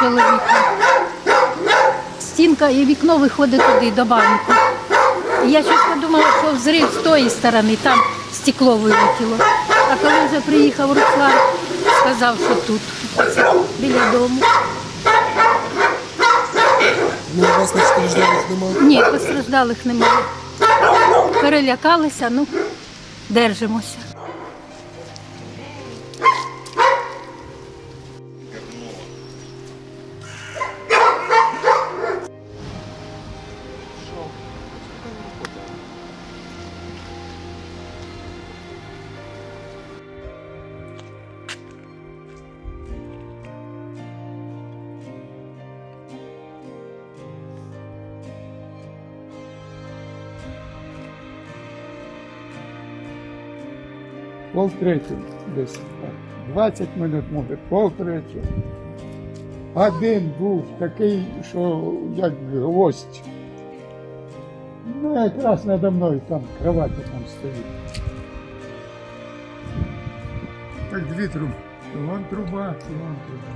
Чоловіка. Стінка і вікно виходить туди до банку. Я щось подумала, що взрив з тої сторони, там стекло вилетіло. А коли вже приїхав Руслан, сказав, що тут, біля дому. Ну, у вас постраждалих немає? Ні, постраждалих немає. Перелякалися, ну, держимося. Пол третього десь. 20 минут, може, пол третього. Один був такий, що як гвоздь. Ну, якраз надо мною там кровати там стоїть. Так дві труби. Вон труба, вон труба.